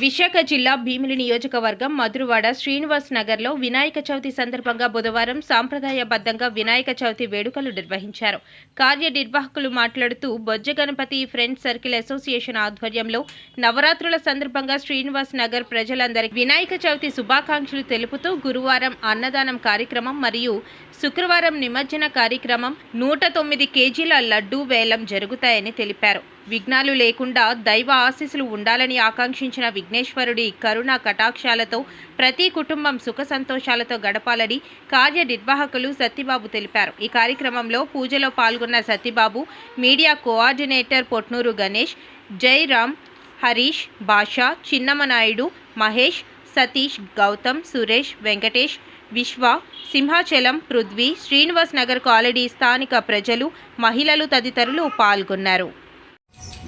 Visakha జిల్లా భీమిలి నియోజకవర్గం మధురవాడ శ్రీనివాస్ నగర్లో వినాయక చవితి సందర్భంగా బుధవారం సాంప్రదాయబద్ధంగా వినాయక చవితి వేడుకలు నిర్వహించారు. కార్యనిర్వాహకులు మాట్లాడుతూ Bojja Ganapati friends circle association ఆధ్వర్యంలో నవరాత్రుల సందర్భంగా శ్రీనివాస్ నగర్ ప్రజలందరికీ వినాయక చవితి శుభాకాంక్షలు తెలుపుతూ గురువారం అన్నదానం కార్యక్రమం మరియు శుక్రవారం నిమజ్జన కార్యక్రమం నూట తొమ్మిది కేజీల లడ్డూ వేలం జరుగుతాయని తెలిపారు. విఘ్నాలు లేకుండా దైవ ఆశీస్సులు ఉండాలని ఆకాంక్షించిన విఘ్నేశ్వరుడి కరుణ కటాక్షాలతో ప్రతి కుటుంబం సుఖ సంతోషాలతో గడపాలని కార్యనిర్వాహకులు సత్యబాబు తెలిపారు. ఈ కార్యక్రమంలో పూజలో పాల్గొన్న Satyababu media coordinator Potnuru Ganesh Jairam Harish Basha Chinnamanaidu Mahesh Satish Gautam Suresh Venkatesh Viswa Simhachalam Prithvi Srinivas Nagar colony స్థానిక ప్రజలు మహిళలు తదితరులు పాల్గొన్నారు.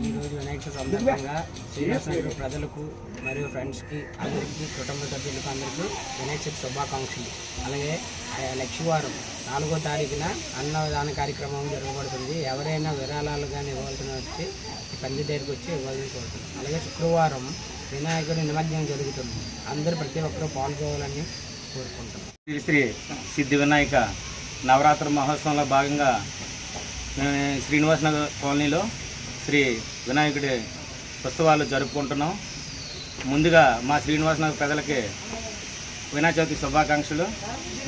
ఈరోజు వినాయక చవితి సందర్భంగా శ్రీనివాసనగర్ ప్రజలకు మరియు ఫ్రెండ్స్కి అందరికీ కుటుంబ సభ్యులకు అందరికీ వినాయక చవితి శుభాకాంక్షలు. అలాగే ఆ, నాలుగో తారీఖున అన్నదాన కార్యక్రమం జరగబడుతుంది. ఎవరైనా విరాళాలు కానీ ఇవ్వాల్సిన వచ్చి పంది దగ్గరికి వచ్చి ఇవ్వాలని కోరుతున్నాం అలాగే శుక్రవారం వినాయకుడి నిమజ్జనం జరుగుతుంది. అందరూ ప్రతి ఒక్కరూ పాల్గొవాలని కోరుకుంటున్నాం. శ్రీ శ్రీ సిద్ధి వినాయక నవరాత్రి మహోత్సవంలో భాగంగా శ్రీనివాసనగర్ నగర్ కాలనీలో శ్రీ వినాయకుడి ఉత్సవాలు జరుపుకుంటున్నాం. ముందుగా మా శ్రీనివాసనగర్ ప్రజలకి వినాయక చవితి శుభాకాంక్షలు.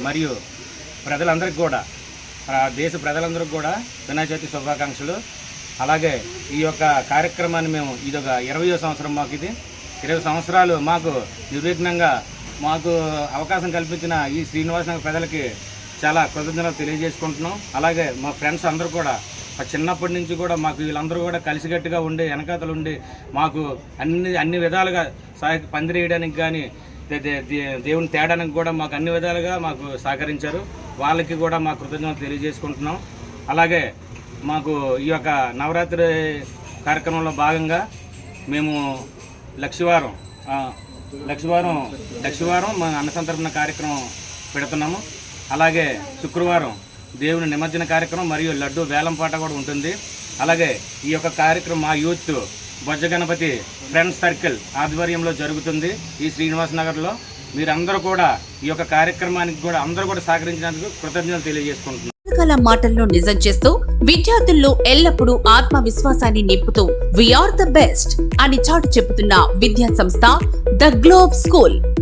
మరియు ప్రజలందరికీ కూడా దేశ ప్రజలందరికీ కూడా వినాయక చవితి శుభాకాంక్షలు. అలాగే ఈ యొక్క కార్యక్రమాన్ని మేము ఇది ఒక ఇరవయో సంవత్సరం మాకు ఇది. ఇరవై సంవత్సరాలు మాకు నిర్విఘ్నంగా మాకు అవకాశం కల్పించిన ఈ శ్రీనివాసనగర్ ప్రజలకి చాలా కృతజ్ఞతలు తెలియజేసుకుంటున్నాం. అలాగే మా ఫ్రెండ్స్ అందరూ కూడా చిన్నప్పటి నుంచి కూడా మాకు వీళ్ళందరూ కూడా కలిసికట్టుగా ఉండి వెనకాతలు ఉండి మాకు అన్ని అన్ని విధాలుగా సహాయ పందిరేయడానికి కానీ దే- దేవుని తేడానికి కూడా మాకు అన్ని విధాలుగా మాకు సహకరించారు. వాళ్ళకి కూడా మా కృతజ్ఞతలు తెలియజేసుకుంటున్నాం. అలాగే మాకు ఈ యొక్క నవరాత్రి కార్యక్రమంలో భాగంగా మేము లక్షవారం లక్షివారం లక్షవారం లక్షవారం మన అన్న సంతర్పణ కార్యక్రమం పెడుతున్నాము. అలాగే శుక్రవారం దేవుని నిమజ్జన కార్యక్రమం మరియు లడ్డు వేలంపాట కూడా ఉంటుంది. అలాగే ఈ యొక్క కార్యక్రమం మా youth Bojja Ganapati friends circle ఆధ్వర్యంలో జరుగుతుంది ఈ శ్రీనివాస్ నగర్లో. మీరందరూ కూడా ఈ యొక్క కార్యక్రమానికి కూడా అందరూ కూడా సహకరించినందుకు కృతజ్ఞతలు తెలియజేసుకుంటున్నాను పుస్తకాల మాటల్లో నిజం చేస్తూ విద్యార్థుల్లో ఎల్లప్పుడూ ఆత్మవిశ్వాసాన్ని నింపుతూ వీఆర్ ద బెస్ట్ అని చాటు చెబుతున్న విద్యా సంస్థ ద గ్లోబ్ స్కూల్